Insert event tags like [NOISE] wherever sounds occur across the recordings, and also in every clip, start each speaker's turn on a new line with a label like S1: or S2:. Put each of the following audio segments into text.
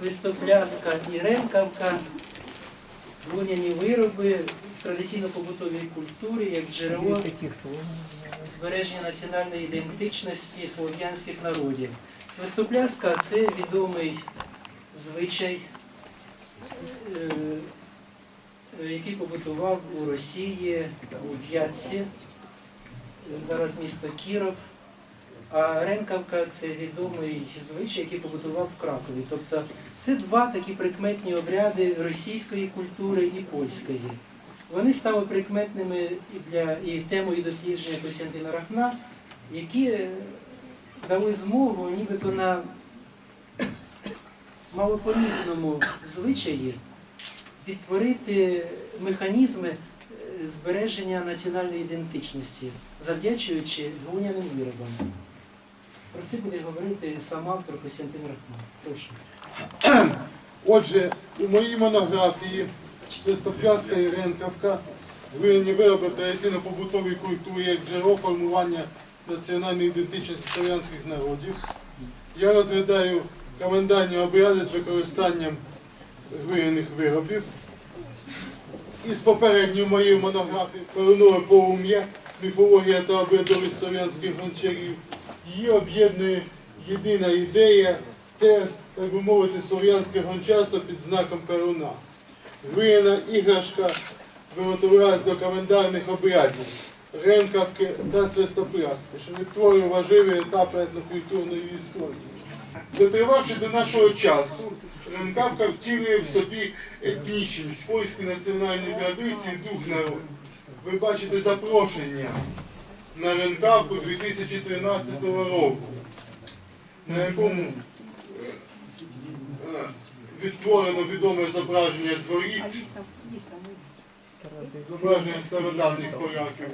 S1: свистопляска і ренкавка глиняні вироби в традиційно-побутовій культурі як джерело збереження національної ідентичності слов'янських народів. Свистопляска це відомий звичай, е, який побутував у Росії, у В'ятці, зараз місто Кіров. А Ренкавка це відомий звичай, який побутував в Кракові. Тобто це два такі прикметні обряди російської культури і польської. Вони стали прикметними для і темою дослідження Костянтина Рахна, які е, дали змогу нібито на малопомітному звичаї відтворити механізми е, збереження національної ідентичності, завдячуючи глиняним виробам. Про це буде говорити сам автор Костянтин Рахман. Прошу. [CLEARS THROAT]
S2: Отже, у моїй монографії свистопляска і ренкавка глиняні вироби традиційно-побутовій культурі як джерело формування національної ідентичності слов'янських народів. Я розглядаю календарні обряди з використанням глиняних виробів. Із попередньої моєї монографії «Перунове полум'я, міфологія та обрядовість слов'янських гончарів. Її об'єднує єдина ідея це, так би мовити, слов'янське гончарство під знаком перуна. Глиняна іграшка виготовлялась до календарних обрядів, ренкавки та свистопляски, що відтворює важливі етапи етнокультурної історії. Дотривавши до нашого часу, ренкавка втілює в собі етнічність, польські національні традиції, дух народу. Ви бачите запрошення на ренкавку 2013 року, на якому е, відтворено відоме зображення з воріт, зображення стародавніх поляків.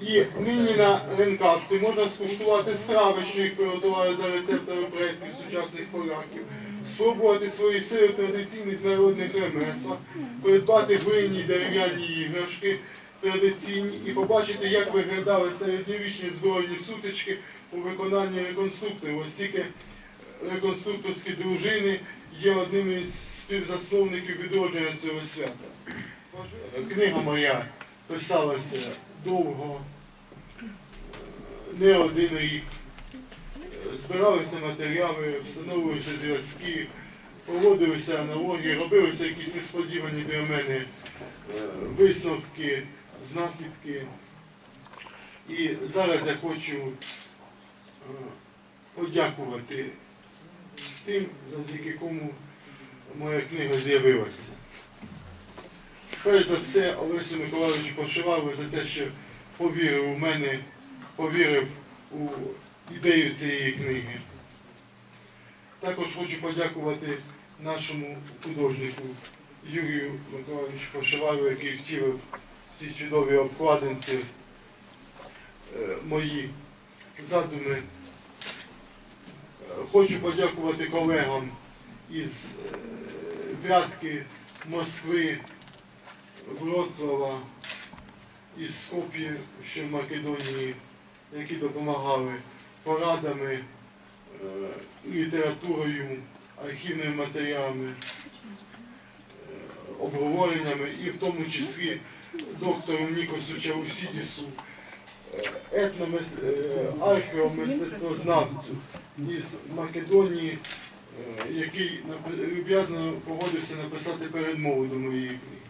S2: І нині на ринкавці можна скуштувати страви, що їх приготували за рецептами предків сучасних поляків, спробувати свої сили в традиційних народних ремеслах, придбати глиняні дерев'яні іграшки традиційні і побачити, як виглядали середньовічні збройні сутички у виконанні реконструкторів. Оскільки реконструкторські дружини є одним із співзасновників відродження цього свята. Книга моя писалася довго, не один рік. Збиралися матеріали, встановлювалися зв'язки, проводилися аналогії, робилися якісь несподівані для мене е, висновки, знахідки. І зараз я хочу е, подякувати тим, завдяки кому моя книга з'явилася. Перш за все, Олесю Миколаївичу Пошивалу за те, що повірив у мене, повірив у ідею цієї книги. Також хочу подякувати нашому художнику Юрію Миколаївичу Пошивалу, який втілив ці чудові обкладинці е, мої задуми. Е, Хочу подякувати колегам із е, Вятки, Москви, Вроцлава, із Скоп'ї, що в Македонії, які допомагали порадами, е, літературою, архівними матеріалами, е, обговореннями і в тому числі доктору Нікосу Чаусідісу, е, археомистецтвознавцю із Македонії, який люб'язно погодився написати передмову до моєї книги.